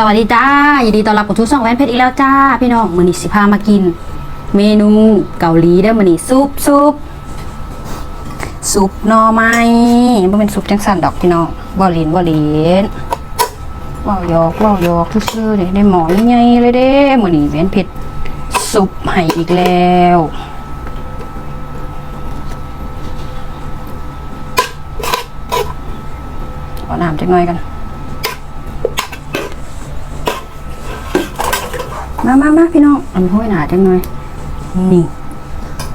สวัสดีจ้ายินดีต้อนรับกับทุกช่องแว่นเพชรอีกแล้วจ้า พี่น้องมือนี้สิพามากิน เมนูเกาหลีได้มือนี้ซุปซุปซุปหน่อไม้บ่เป็นซุปจังสันดอกพี่น้องบ่ลินบ่ลินว่ายอกว่ายอกซื่อๆนี่ได้หมอใหญ่ๆเลยเด้มือนี้แว่นเพชรซุปให้อีกแล้วเอาน้ำจักหน่อยกัน มามามาพี่น้องอันห้อยหนาจังหน่อยนี่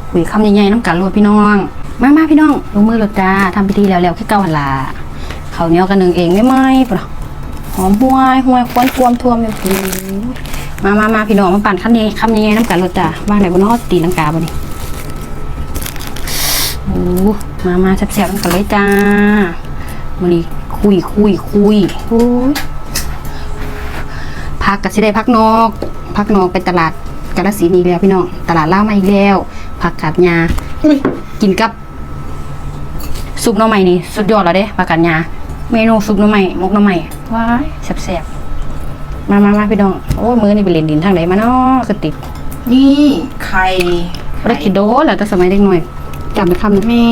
คุยคำใหญ่ๆน้ำกันรวดพี่น้อง มามาพี่น้องลงมือรถจ้าทำพิธีแล้วแล้วคือเก่าหันลาเขาวเหนียวกันหนึ่งเองไม่ไหมปะหอมห้วยห้วยควนควมท่วมอยู่พี่มามามาพี่น้องมาปั่นคำนี้คำใหญ่ๆน้ำกันรถจ้าบ้านไหนบนนอตีลังกาบ่นี่โอ้มามาแซ่บๆน้ำกันเลยจ้าวันนี้คุยคุยคุยโอ้ยพักก็สิได้พักนอก พักนอกไปตลาดกาฬสินธุ์อีกแล้วพี่น้องตลาดล่าวมาอีกแล้ว ผักกาดยากินกับซุปหน่อไม้นี่สุดยอดแล้วเด้ผักกาดยาเมนูซุปหน่อไม้มกหน่อไม้ว้ายแซ่บๆมามามาพี่น้องโอ้ยมือนี่ไปเล่นดินทางไหนมาเนาะคือติดนี่ไข่บ่ได้คิดโดนแล้วแต่สมัยเด็กหน่อยจำเป็นคำหนึงมี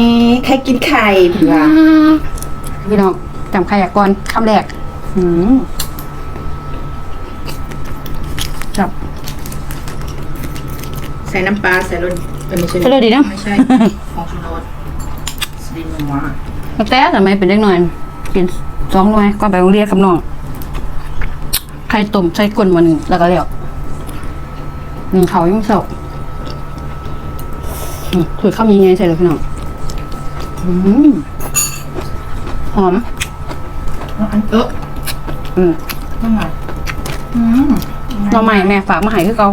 ใครกินไข่เผื่อพี่น้องจำใครอยากก่อนคำแรกอืม จับ ใส่น้ำปลาใส่รสเออไม่ใช่ใส่รสดีนะไม่ใช่ของชูรสสลินนัวตั้งแต่สมัยเป็นเด็กหน่อย กินสองหน่วยก็ไปโรงเรียนกับน้องไข่ต้มใส่ก้นมาหนึ่งแล้วก็เลี้ยวหนึ่งเขายังเสาอืมถุยข้าวยังไงใส่เลยพี่น้องอืมหอมอันเอออืม นั่นไงอืม หน่อใหม่แม่ฝากมาให้คือเก่า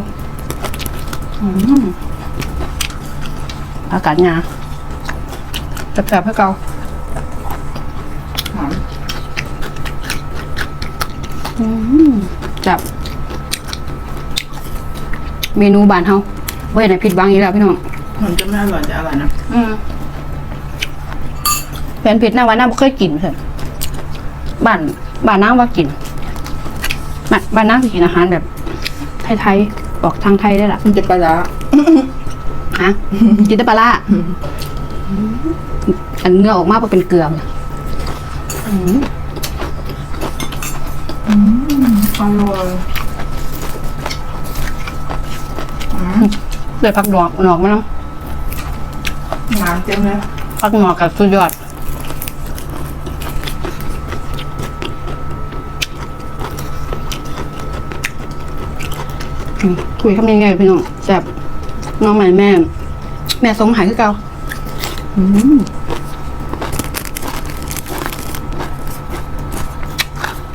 อืมอากาศงาแซ่บๆคือเก่าหอมอืมจับ เมนูบ้านเฮาเว้ยไหนผิดหวังอีกแล้วพี่น้อง หอมจะไม่อร่อยแต่อร่อยนะอืมแฟนเผ็ดหน้าว่าน้าบ่เคยกินเถอะบ้านบ้านน้าว่ากินบ้านบ้านน้าสิกินอาหารแบบ ไทยๆบอกทางไทยได้ละมันจะปลาร้าฮะกินแต่ปลาร้าอันเนื้อออกมาบ่เป็นเกลือเลยอืมอร่อยเลยผักดอกหนอกมาเนาะน้ำเต็มเลย ผักหนอกกับสุดยอด คุยคำยังไงพี่น้องแซ่บน้องใหม่แม่ แม่สมหายคือเก่าอืม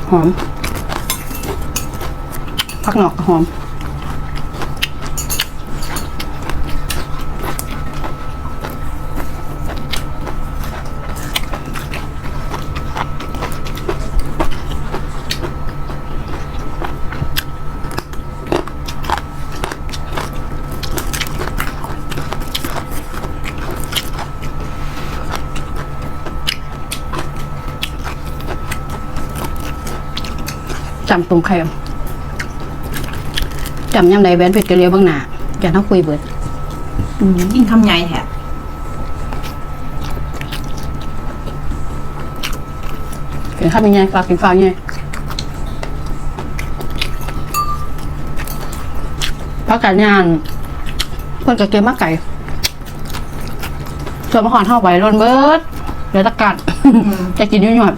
หอมผักหนอกหอม จำตรงใครจำยำใดแบนเผ็ดกระเลียวบางหนาอย่าเท่าคุยเบิดกินคำใหญ่แท้กินข้าวยังไงฝากกินฟ้ายังไงพักการงานเพื่อนกับเกมมากไก่ส่วนมะขอนเท่าไหวรนเบิดเดี๋ยวตะกัดจะกินอยุ่ยหยอด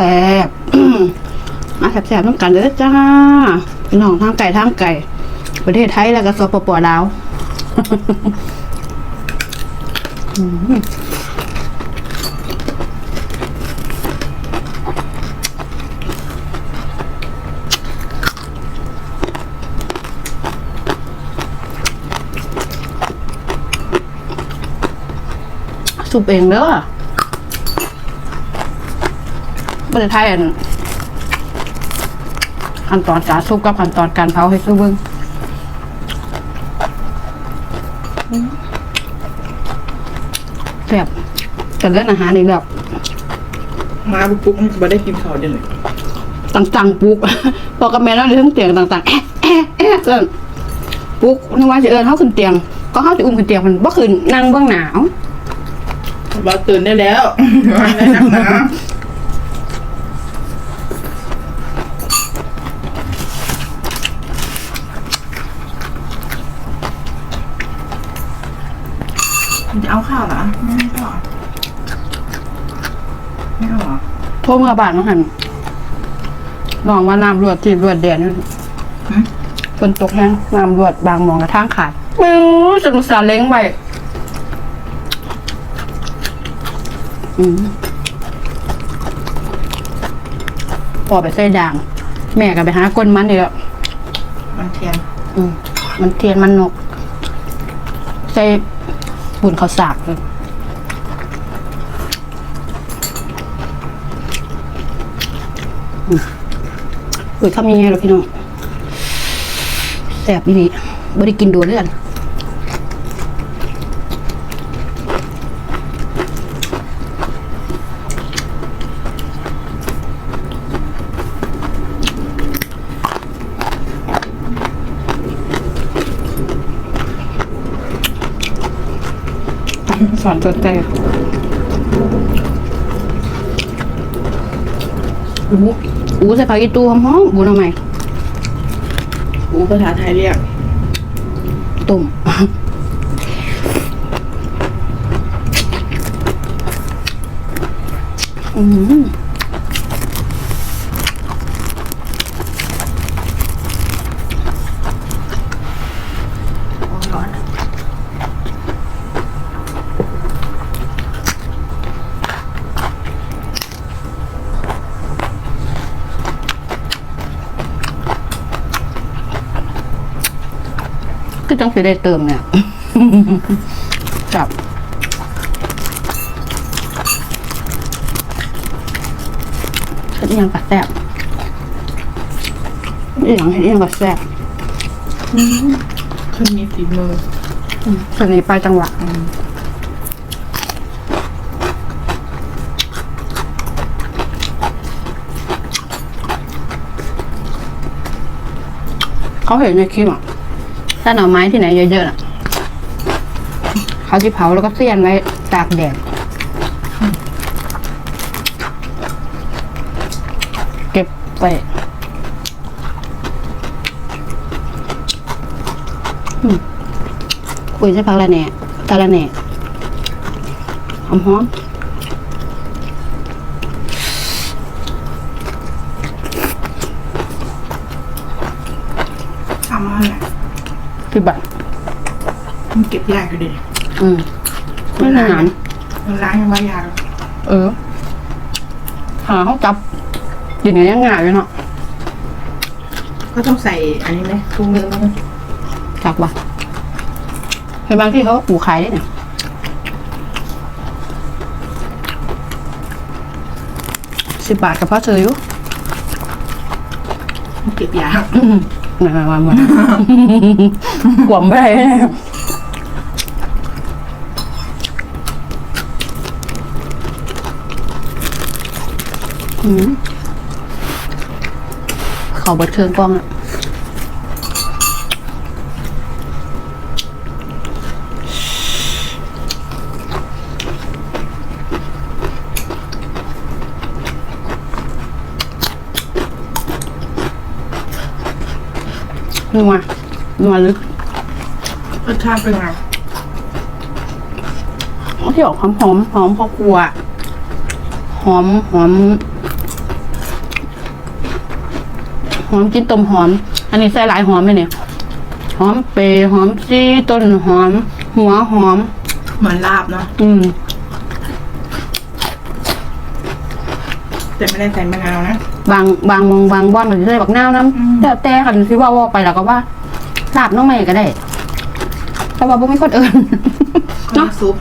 แสบแสบมาแสบแสบต้องกันเด้อจ้าพี่น้องทางไก่ทางไก่ ประเทศไทยแล้วก็สปปลาวสุบเองเด้อ บริไทยอันขั้นตอนการซุปกับขั้นตอนการเผาให้สู้เบิ้งแบบแต่เรื่องอาหารนี่แบบมาปุ๊บปุ๊บมันจะไม่ได้กินข้าวเดี๋ยวนี้ต่างๆปลุกพอกับแม่เราเรื่องเตียงต่างๆแอะแอะแอะเอิ้นปลุกนึกว่าจะเอินเขาขึ้นเตียง ก็เขาจะอุ้มขึ้นเตียงมันบ่ขึ้นนั่งเบื้องหนาวบอกตื่นได้แล้วได้นักหนามั เอาข้าวเหรอไม่เอาข้าวเหรอไม่เอาเหรอโทรเมื่อบานมาหันลองว่าน้ำรวดที่รวดแดนนั่นหึฝนตกแห้งน้ำรวดบางมองกระทั่งขาดไม่รู้สนุกสนานเล้งไปอืมพอไปใส่ด่าง แม่ก็ไปหาก้นมันนี่แหละมันเทียน อืมมันเทียนมันนก ใส่ บุญเขาสากอืมเออทำยังไงล่ะพี่น้องแสบอีหลีไม่ได้กินโดนเลยกัน สอนตัวแต่อู้อู้ใส่ผักอีตูหอมๆบูทำไมอูภาษาไทยเรียกตุ่มอืม ก็ต้องไปได้เติมเนี่ยจับเฮ็ดอิหยังกับแซ่บเฮ็ดอิหยังเฮ็ดอิหยังกับแซ่บขึ้นมีฝีมือส่วนนี้ไปจังหวะเขาเห็นในคลิปอะ ถ้าหน่อไม้ที่ไหนเยอะๆน่ะเขาจะเผาแล้วก็เสียนไว้ตากแดดเก็บไปอืมคุยใช่พักละแหน่ตาละแหน่หอมหอมทำอะไร พี่บัตรมันเก็บยากอยู่ดิอืมไม่นานมันล้างยังไงยากเออ หาเขาจับอย่างไงยังง่ายเลยเนาะก็ต้องใส่อันนี้ไหมปรุงเนื้อไหมจับว่ะเห็นบางที่เขาก็ปลูกขายด้วยเนี่ยสิบบาทกับพ่อเชยอยู่มันเก็บยาก มามามา กวมไปเลยอืมเขาเบิดเครื่องกล้องอะ นัวนัวลึกรสชาติเป็นไงที่ออกหอมหอมหอมพอครัวหอมหอมหอมจิ้นต้มหอม อันนี้ใส่หลายหอมเลยเนี่ย หอมเปรย์หอมซีต้นหอม หัวหอม เหมือนลาบเนาะอืมแต่ไม่ได้ใส่มะนาวนะ บางบางมองบางบ้านก็จะใส่บักนาวน้ำแต่แต่กันที่ว่าว่าไปแล้วก็ว่าลาบน้องใหม่ก็ได้ แต่ว่าบ่มีคนเอิญเนาะน้ำซุป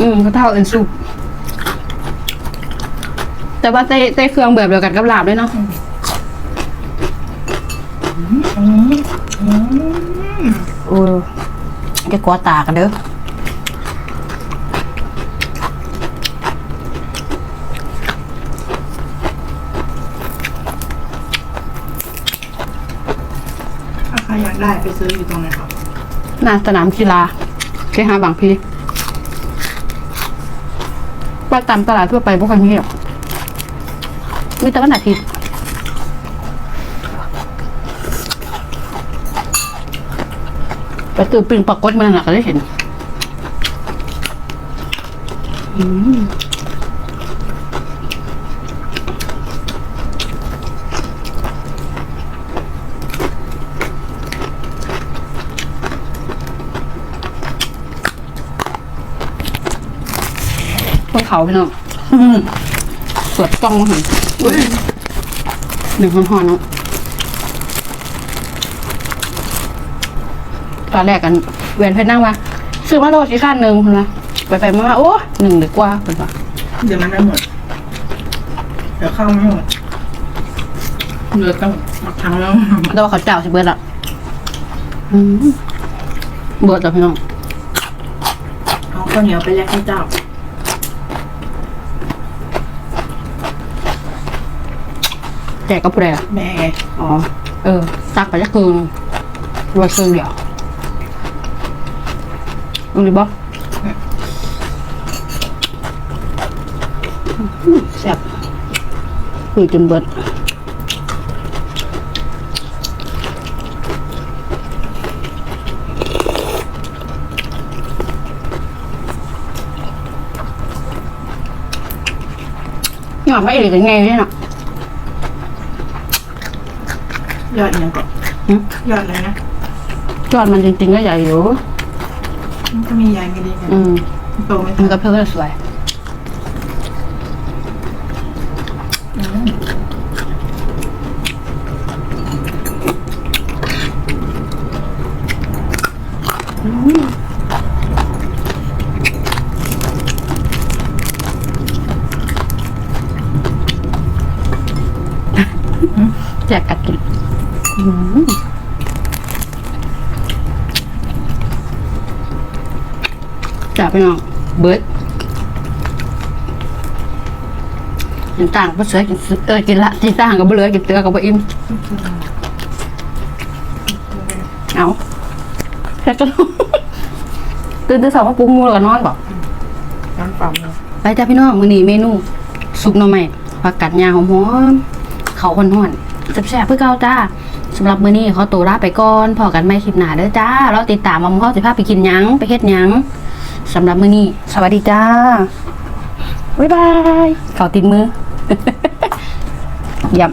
อืมเขาเท่าเอิญซุปแต่แต่ว่าใส่ใส่เครื่องแบบเดียวกันกับลาบด้วยเนาะโอ้แกกลัวตากันเด้อาอยากได้ไปซื้ออยู่ตรงไหนครับหน้าสนามกีฬาเคหาบางพีว่าตามตลาดทั่วไปพวกคันนี้หรอกมีแต่วันอาทิตย์ไปตื่นปิงปรากฏมันหนักก็ได้เห็น อืม เขาพี่น้องอืมเปิดกล้องมาหันหนึ่งหอนๆเนาะตอนแรกกันเวียนเพชรนั่งว่าซื้อมาโลสิค่าหนึ่งคุณนะไปไปๆมาๆโอ้หนึ่งดีกว่าเป็นว่าเดี๋ยวมันไม่หมด เดี๋ยวเข้าไม่หมดเดี๋ยวต้องมาทำแล้วแต่ว่าเขาเจ้าสิเบิดละอืมเบิดจ้ะพี่น้องเอาข้าวเหนียวไปแลกให้เจ้า แจกกับผู้ใดล่ะแม่ไงอ๋อ เออตักไปจะคืนรวยคืนเดียวอือบ่อืมแซ่บคุยจนเบิดหยอดพระเอกยังไงเนี่ยเนาะ ยอดยังก่อนหึยอดอะไรนะยอดมันจริงๆก็ใหญ่อยู่ มันก็มีใยไม่ดีกันอืม โตไม่มันทันก็เพิ่มสวย แจกกัดกินอืม จับไปน้องเบิร์ดกินต่างก็เสือกินเสือเออกินละกินต่างกับเบือกินเสือกับบ่อิ่มเอาแค่จะตื่นตื่นสาวมาปรุงมูแล้วก็นอนบอกน้ำปั๊มเลยไปจ้าพี่น้องมื้อนี้เมนูซุปหน่อไม้ผักกัดยาหอมๆเขาวฮ้อนๆแซ่บๆเพื่อเก่าจ้า สำหรับมื้อนี้ขอตัวลาไปก่อนพอกันไม่คลิปหน้าเด้อจ้าเราติดตามว่าหมอเขาสิพาไปกินยังไปเฮ็ดยังสำหรับมื้อนี้สวัสดีจ้าบ๊ายบายเขาติดมือ ยับ